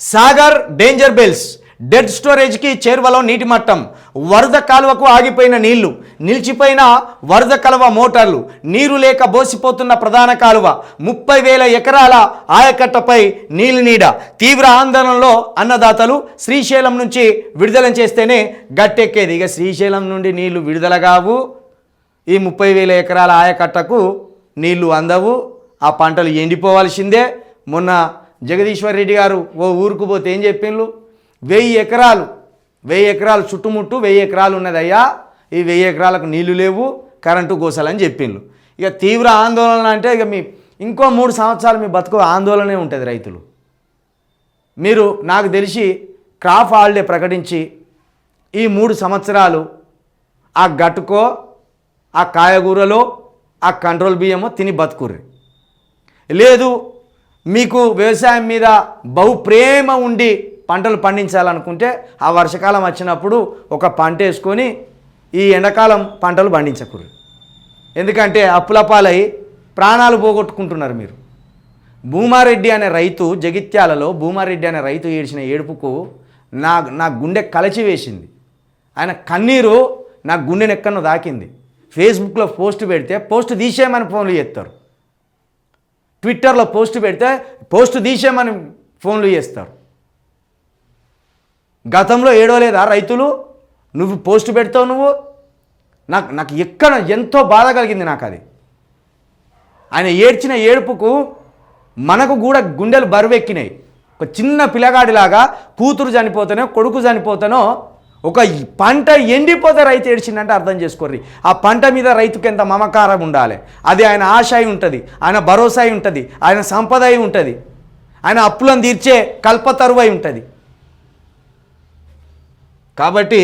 Sagar danger bells dead స్టోరేజ్కి చేరువలో నీటి మట్టం వరద కాలువకు ఆగిపోయిన నీళ్ళు నిలిచిపోయిన వరద కలువ మోటార్లు నీరు లేక బోసిపోతున్న ప్రధాన కాలువ ముప్పై వేల ఎకరాల ఆయకట్టపై నీలి నీడ తీవ్ర ఆందోళనలో అన్నదాతలు శ్రీశైలం నుంచి విడుదల చేస్తేనే గట్టెక్కేది. ఇక శ్రీశైలం నుండి నీళ్ళు విడుదల కావు. ఈ ముప్పై వేల ఎకరాల ఆయకట్టకు నీళ్ళు అందవు. ఆ పంటలు ఎండిపోవాల్సిందే. మొన్న జగదీశ్వర్ రెడ్డి గారు ఓ ఊరుకు పోతే ఏం చెప్పిండ్రు వెయ్యి ఎకరాలు వెయ్యి ఎకరాలు చుట్టుముట్టు వెయ్యి ఎకరాలు ఉన్నదయ్యా. ఈ వెయ్యి ఎకరాలకు నీళ్ళు లేవు కరెంటు గోసాలని చెప్పిండ్రు ఇక తీవ్ర ఆందోళన అంటే ఇక మీ ఇంకో మూడు సంవత్సరాలు మీ బతుకు ఆందోళనే ఉంటుంది రైతులు. మీరు నాకు తెలిసి క్రాప్ హాలిడే ప్రకటించి ఈ మూడు సంవత్సరాలు ఆ గట్టుకో ఆ కాయగూరలో ఆ కంట్రోల్ బియ్యమో తిని బతుకుర్రి. లేదు మీకు వ్యవసాయం మీద బహు ప్రేమ ఉండి పంటలు పండించాలనుకుంటే ఆ వర్షాకాలం వచ్చినప్పుడు ఒక పంట వేసుకొని ఈ ఎండాకాలం పంటలు పండించకూడదు. ఎందుకంటే అప్పుల పాలై ప్రాణాలు పోగొట్టుకుంటున్నారు మీరు. భూమారెడ్డి అనే రైతు జగిత్యాలలో భూమారెడ్డి అనే రైతు ఏడ్చిన ఏడుపుకు నా నా గుండె కలచి వేసింది. ఆయన కన్నీరు నా గుండెని దాకింది. ఫేస్బుక్లో పోస్ట్ పెడితే పోస్ట్ తీసేయమని ఫోన్లు చేస్తారు. ట్విట్టర్లో పోస్ట్ పెడితే పోస్ట్ తీసేయమని ఫోన్లు చేస్తారు. గతంలో ఏడవలేదా రైతులు? నువ్వు పోస్ట్ పెడతావు నువ్వు? నాకు నాకు ఎక్కడ ఎంతో బాధ కలిగింది నాకు అది ఆయన ఏడ్చిన ఏడుపుకు మనకు కూడా గుండెలు బరువెక్కినాయి. ఒక చిన్న పిల్లగాడిలాగా కూతురు చనిపోతానో కొడుకు చనిపోతానో ఒక పంట ఎండిపోతే రైతు ఏడ్చిందంటే అర్థం చేసుకోర్రి. ఆ పంట మీద రైతుకి ఎంత మమకారం ఉండాలి? అది ఆయన ఆశ అయి ఉంటుంది ఆయన భరోసా అయి ఉంటుంది ఆయన సంపద అయి ఉంటుంది ఆయన అప్పులను తీర్చే కల్పతరువై ఉంటుంది. కాబట్టి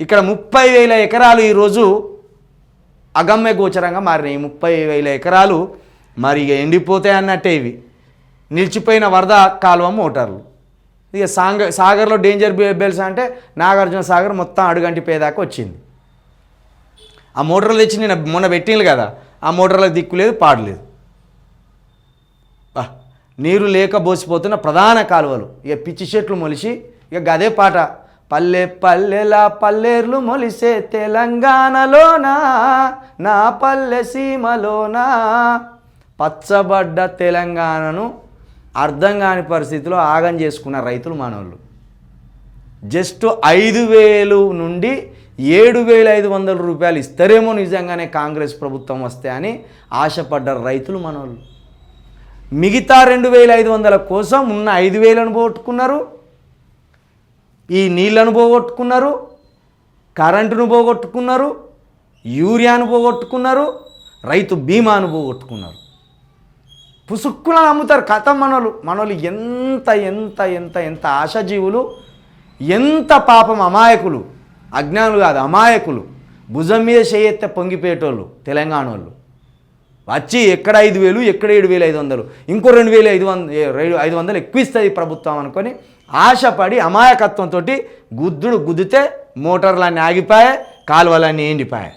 ఇక్కడ ముప్పై వేల ఎకరాలు ఈరోజు అగమ్య గోచరంగా మారినాయి. ముప్పై వేల ఎకరాలు మరి ఇక ఎండిపోతాయి అన్నట్టే ఇవి. నిలిచిపోయిన వరద కాలువ మోటార్లు. ఇక సాంగ సాగర్లో డేంజర్ బెల్స్ అంటే నాగార్జున సాగర్ మొత్తం అడుగంటి పేదాకా వచ్చింది. ఆ మోటార్లు తెచ్చి నేను మొన్న పెట్టింది కదా ఆ మోటార్లకు దిక్కు లేదు పాడలేదు నీరు లేక బోసిపోతున్న ప్రధాన కాలువలు. ఇక పిచ్చి చెట్లు మొలిచి ఇక గదే పాట. పల్లె పల్లెలా పల్లెర్లు మొలిసే తెలంగాణలోనా నా పల్లె సీమలోనా పచ్చబడ్డ తెలంగాణను అర్థం కాని పరిస్థితిలో ఆగం చేసుకున్న రైతులు మనోళ్ళు జస్ట్ ఐదు వేలు నుండి ఏడు వేల ఐదు వందల రూపాయలు ఇస్తారేమో నిజంగానే కాంగ్రెస్ ప్రభుత్వం వస్తే అని ఆశపడ్డారు రైతులు మనోళ్ళు మిగతా రెండు వేల ఐదు వందల కోసం ఉన్న ఐదు వేలను పోగొట్టుకున్నారు. ఈ నీళ్ళను పోగొట్టుకున్నారు. కరెంటును పోగొట్టుకున్నారు. యూరియాను పోగొట్టుకున్నారు. రైతు బీమాను పోగొట్టుకున్నారు. పుసుక్కున అమ్ముతారు కథ మనోళ్ళు. మనోళ్ళు ఎంత ఎంత ఎంత ఎంత ఆశాజీవులు ఎంత పాపం అమాయకులు. అజ్ఞానులు కాదు అమాయకులు. భుజం మీద చేయెత్తే పొంగిపోయేటోళ్ళు తెలంగాణ వాళ్ళు వచ్చి ఎక్కడ ఐదు వేలు ఎక్కడ ఏడు వేలు ఐదు వందలు. ఇంకో రెండు వేలు ఐదు వంద ఐదు వందలు ఎక్కువ ఇస్తుంది ప్రభుత్వం అనుకొని ఆశపడి అమాయకత్వంతో గుద్దుడు గుద్దితే మోటార్లన్నీ ఆగిపోయాయి కాలువలన్నీ ఎండిపోయాయి